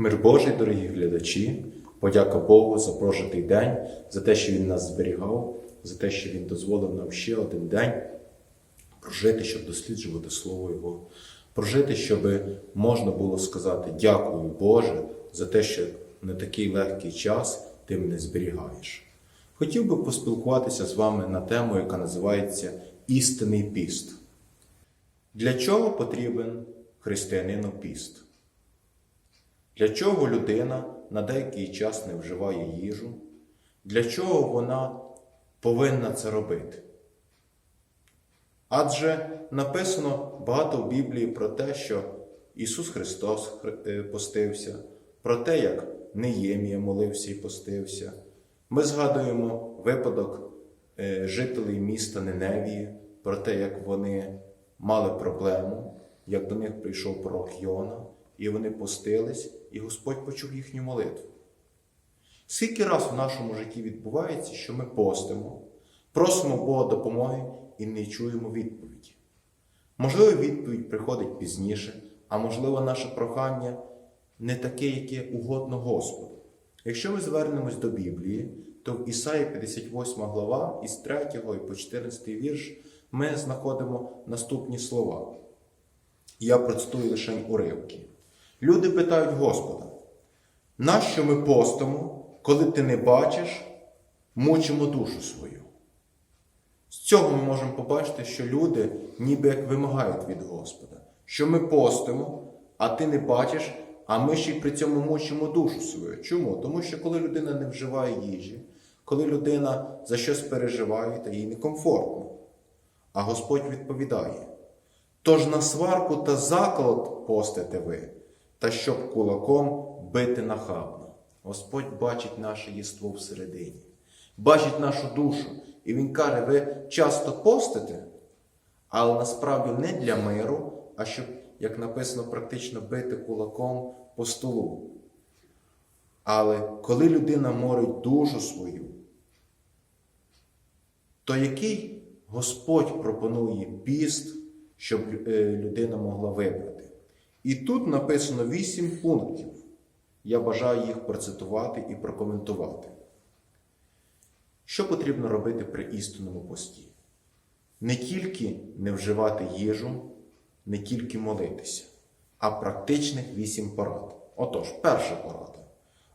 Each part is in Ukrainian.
Мир Божий, дорогі глядачі, подяка Богу за прожитий день, за те, що Він нас зберігав, за те, що Він дозволив нам ще один день прожити, щоб досліджувати Слово Його, прожити, щоб можна було сказати дякую Боже за те, що на такий легкий час ти мене зберігаєш. Хотів би поспілкуватися з вами на тему, яка називається Істинний піст. Для чого потрібен християнину піст? Для чого людина на деякий час не вживає їжу? Для чого вона повинна це робити? Адже написано багато в Біблії про те, що Ісус Христос е, постився, про те, як Неємія молився і постився. Ми згадуємо випадок е, жителів міста Неневії, про те, як вони мали проблему, як до них прийшов пророк Йона, і вони постились, і Господь почув їхню молитву. Скільки раз в нашому житті відбувається, що ми постимо, просимо Бога допомоги і не чуємо відповіді. Можливо, відповідь приходить пізніше, а можливо, наше прохання не таке, яке угодно Господу. Якщо ми звернемось до Біблії, то в Ісаї 58 глава із 3 і по 14 вірш ми знаходимо наступні слова. Я процитую лише уривки. Люди питають Господа, нащо ми постимо, коли ти не бачиш, мучимо душу свою? З цього ми можемо побачити, що люди ніби як вимагають від Господа, що ми постимо, а ти не бачиш, а ми ще й при цьому мучимо душу свою. Чому? Тому що коли людина не вживає їжі, коли людина за щось переживає, та їй некомфортно. А Господь відповідає: Тож на сварку та заклад постите ви, та щоб кулаком бити нахабно. Господь бачить наше єство всередині, бачить нашу душу. І Він каже, ви часто постите, але насправді не для миру, а щоб, як написано, практично бити кулаком по столу. Але коли людина морить душу свою, то який Господь пропонує піст, щоб е, людина могла вибрати? І тут написано вісім пунктів. Я бажаю їх процитувати і прокоментувати. Що потрібно робити при істинному пості? Не тільки не вживати їжу, не тільки молитися, а практичних вісім порад. Отож, перша порада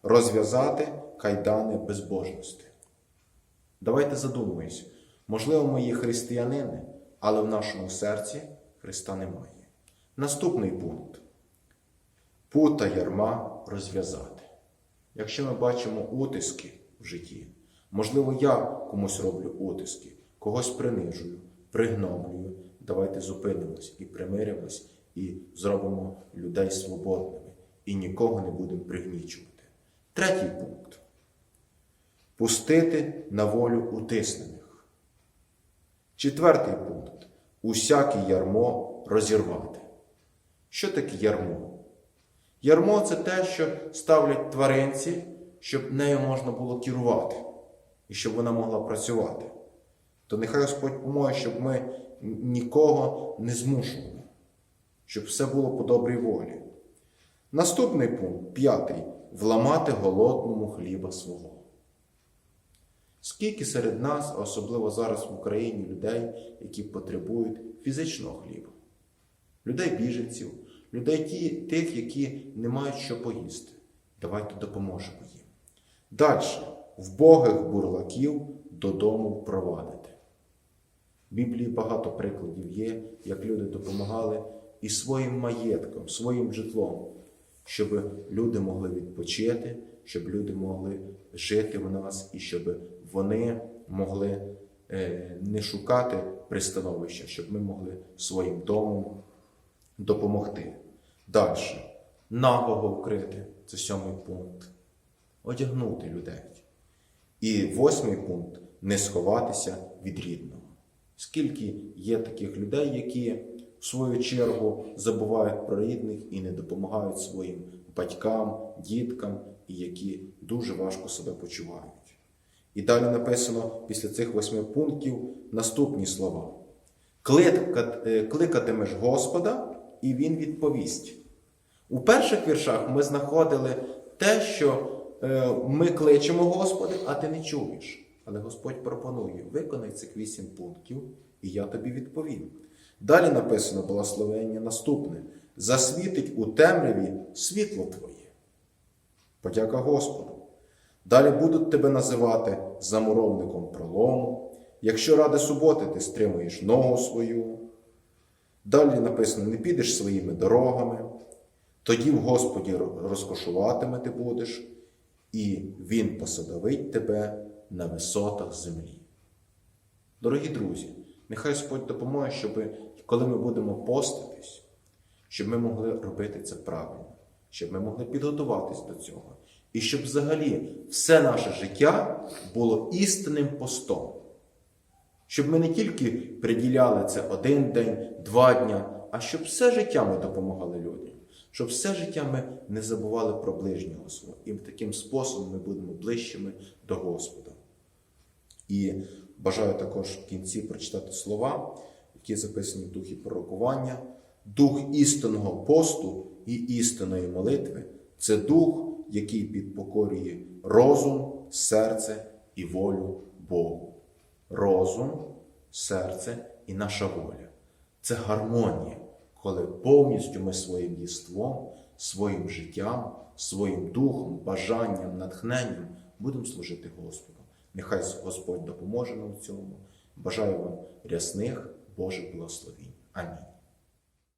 розв'язати кайдани безбожності. Давайте задумаємось, можливо, ми є християнини, але в нашому серці Христа немає. Наступний пункт пута ярма розв'язати. Якщо ми бачимо утиски в житті, можливо, я комусь роблю утиски, когось принижую, пригноблюю, давайте зупинимось і примиримось, і зробимо людей свободними, і нікого не будемо пригнічувати. Третій пункт пустити на волю утиснених. Четвертий пункт усяке ярмо розірвати. Що таке ярмо? Ярмо це те, що ставлять тваринці, щоб нею можна було керувати і щоб вона могла працювати. То нехай Господь поможе, щоб ми нікого не змушували, щоб все було по добрій волі. Наступний пункт, п'ятий вламати голодному хліба свого. Скільки серед нас, а особливо зараз в Україні, людей, які потребують фізичного хліба, людей біженців, людей тих, які не мають що поїсти. Давайте допоможемо їм. Далі, вбогих бурлаків додому провадити. В Біблії багато прикладів є, як люди допомагали і своїм маєтком, своїм житлом, щоб люди могли відпочити, щоб люди могли жити в нас і щоб вони могли е, не шукати пристановища, щоб ми могли своїм домом допомогти. Далі. Нагого вкрити це сьомий пункт. Одягнути людей. І восьмий пункт не сховатися від рідного. Скільки є таких людей, які в свою чергу забувають про рідних і не допомагають своїм батькам, діткам, і які дуже важко себе почувають. І далі написано після цих восьми пунктів наступні слова: е, кликатимеш Господа, і Він відповість. У перших віршах ми знаходили те, що е, ми кличемо Господи, а ти не чуєш. Але Господь пропонує: виконай цих вісім пунктів, і я тобі відповім. Далі написано благословення наступне: засвітить у темряві світло Твоє. Подяка Господу. Далі будуть тебе називати замуровником пролому. Якщо ради суботи ти стримуєш ногу свою. Далі написано: не підеш своїми дорогами, тоді в Господі розкошувати ти будеш, і Він посадовить тебе на висотах землі. Дорогі друзі, нехай Господь допоможе, щоб коли ми будемо поститись, щоб ми могли робити це правильно, щоб ми могли підготуватись до цього. І щоб взагалі все наше життя було істинним постом. Щоб ми не тільки приділяли це один день, два дня, а щоб все життя ми допомагали людям, щоб все життя ми не забували про ближнього свого. І таким способом ми будемо ближчими до Господа. І бажаю також в кінці прочитати слова, які записані в духі пророкування. Дух істинного посту і істинної молитви це дух, який підпокорює розум, серце і волю Богу. Розум, серце і наша воля. Це гармонія, коли повністю ми своїм єством, своїм життям, своїм духом, бажанням, натхненням будемо служити Господу. Нехай Господь допоможе нам в цьому. Бажаю вам рясних Божих благословінь. Амінь.